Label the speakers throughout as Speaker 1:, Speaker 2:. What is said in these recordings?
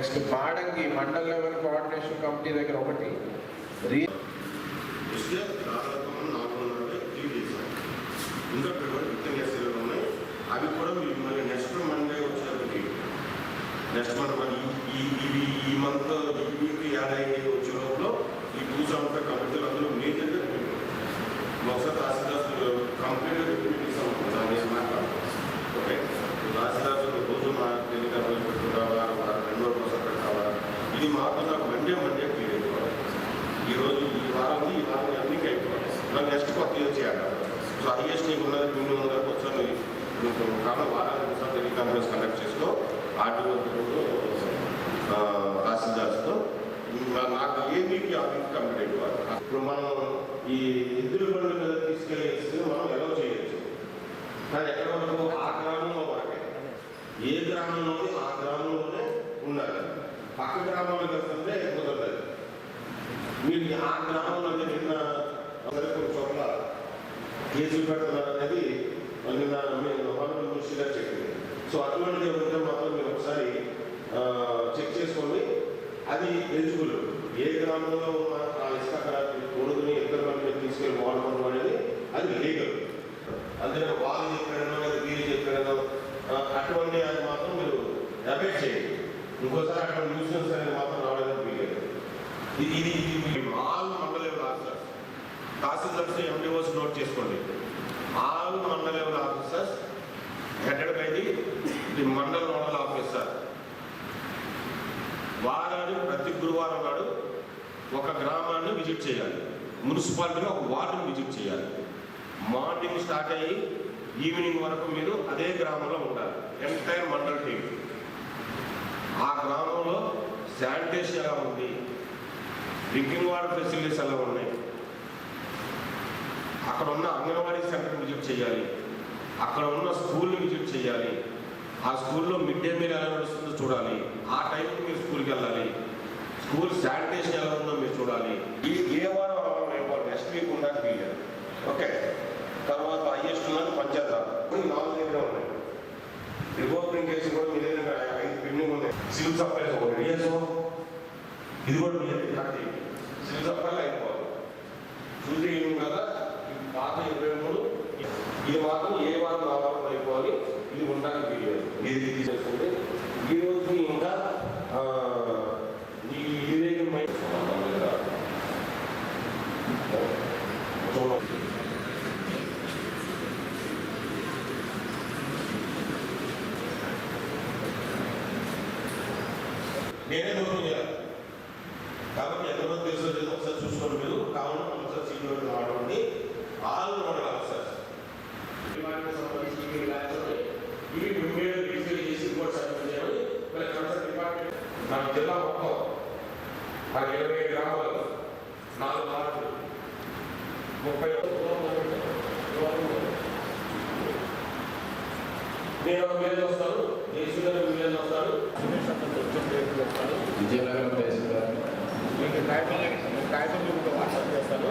Speaker 1: Next Madangi mandal level coordination committee దగ్గర ఒకటి. రీ
Speaker 2: నాలుగు వందల ఇంకా ఉన్నాయి అవి కూడా మీరు మళ్ళీ నెక్స్ట్ మండే వచ్చేటప్పటికి. నెక్స్ట్ మంత్ ఈ ఈ మంత్ ఈ వీక్ యాడ్ అయ్యే ఇది మాకు నాకు మండే మండే క్లియర్ అయిపోవాలి. ఈ ఈ వారం ఈ వారం అన్ని అయిపోవాలి. నాకు నెక్స్ట్ కొత్త ఇయర్ చేయాలి. సో హైయెస్ట్ నీకు ఉన్నది రెండు వందల కూర్చొని నువ్వు కాలం వారానికి ఒకసారి టెలికాన్ఫరెన్స్ కండక్ట్ చేసుకో. ఆర్టీఓ తహసీల్దార్స్తో నాకు ఏ వీక్ ఆ వీక్ కంప్లీట్ అయిపోవాలి. ఇప్పుడు మనం ఈ ఎదురు బండ్ల మీద తీసుకెళ్ళేసి మనం ఎలా చేయొచ్చు? కానీ ఎక్కడ వరకు ఆ గ్రామంలో వరకే ఏ గ్రామంలోనే ఆ గ్రామంలోనే ఉండాలి. పక్క గ్రామాలకు వస్తుంటే కుదరదు మీరు ఆ గ్రామంలో నిన్న అందరికీ కొన్ని చోట్ల కేసులు పెడుతున్నారు అనేది నిన్న మేము హోనరబుల్ మినిస్టర్ గారు చెప్పింది. సో అటువంటిది ఉంటే మాత్రం మీరు ఒకసారి చెక్ చేసుకోండి అది ఎలిజిబుల్. ఏ గ్రామంలో ఉన్న ఆ ఇసుక కొడుకుని ఇద్దరు మంది తీసుకెళ్ళి వాడుకోవడం అనేది అది లీగల్. అందుకే వాళ్ళు చెప్పాడనో లేదా వీళ్ళు చెప్పాడనో అటువంటి అది మాత్రం మీరు అవాయిడ్ చేయండి. ఇంకోసారి అక్కడ న్యూస్ అనేది మాత్రం రావడానికి వీలేదు ఇది ఇది ఇది all mandal level officers tahsildars MDOs note చేసుకోండి. All mandal level officers headed by the the mandal nodal officer. వారాన్ని ప్రతి గురువారం నాడు ఒక గ్రామాన్ని విజిట్ చేయాలి. మున్సిపాలిటీలో ఒక వార్డుని విజిట్ చేయాలి. మార్నింగ్ స్టార్ట్ అయ్యి ఈవినింగ్ వరకు మీరు అదే గ్రామంలో ఉండాలి. ఎంటైర్ మండల్ టీం ఆ గ్రామంలో శానిటేషన్ ఎలా ఉంది. డ్రింకింగ్ వాటర్ ఫెసిలిటీస్ ఎలా ఉన్నాయి. అక్కడ ఉన్న అంగన్వాడీ సెంటర్ విజిట్ చేయాలి. అక్కడ ఉన్న స్కూల్ని విజిట్ చేయాలి. ఆ స్కూల్లో మిడ్ డే మీల్ ఎలా నడుస్తుందో చూడాలి. ఆ టైంకి మీరు స్కూల్కి వెళ్ళాలి. స్కూల్ శానిటేషన్ ఎలా ఉందో మీరు చూడాలి. ఈ ఏ వారం నెక్స్ట్ వీక్ ఉండాలి వీలేదు ఓకే. తర్వాత హైయెస్ట్ ఉన్నది పంచాయత్ నాలుగు దగ్గర ఉన్నాయి. రిపోర్టింగ్ కేసు కూడా మీ దగ్గర పెండింగ్ ఉన్నాయి సివిల్ సప్లైస్ ఒకటి డిఎస్ఓ ఇది కూడా మీ దగ్గర కట్ చేయండి సివిల్ సప్లై అయిపోవాలి. చూసి ఏమి కదా పాత ఇరవై మూడు ఇది మాత్రం ఏ వారం ఆ వారం అయిపోవాలి. ఇది ఉండడానికి వీలేదు ఇది తీసేసుకుంటే ఈ రోజుకి ఇంకా ఆ, ఈ ఇరేగమై చూడండి నేనే దూరం చేయాలి. కాబట్టి ఎంతమంది తెలుసో లేదో ఒకసారి చూసుకోండి మీరు. కావున ఒకసారి సీనియర్ రావడం ఆల్ మోడల్ ఆఫీసర్స్ ఇవి రిజిస్టర్ చేసి రిపోర్ట్ సబ్మిట్ చేయాలి. మరి కన్సర్న్ డిపార్ట్మెంట్ మన జిల్లా మొత్తం మన ఇరవై గ్రామాలు నాలుగు వార్డులు ముప్పై నేను ఒక విలేజ్ వస్తాను జేసీ గారు విలేజ్ వస్తాను
Speaker 1: విజయనగరం తహసీల్దార్
Speaker 3: మీకు కాగితం కాగితం మీకు వాట్సాప్ చేస్తాను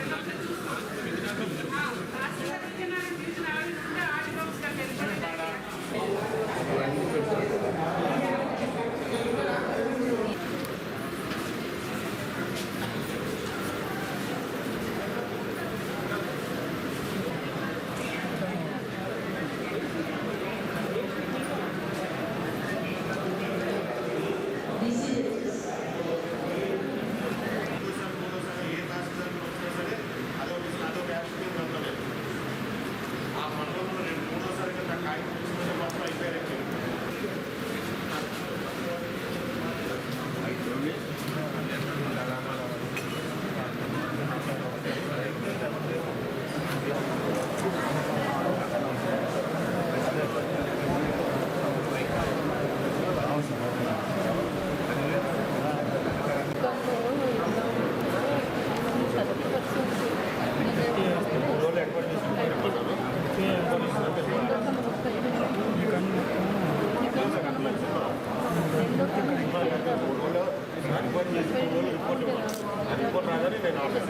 Speaker 2: రిపోర్ట్ రాగానే నేను ఆఫీస్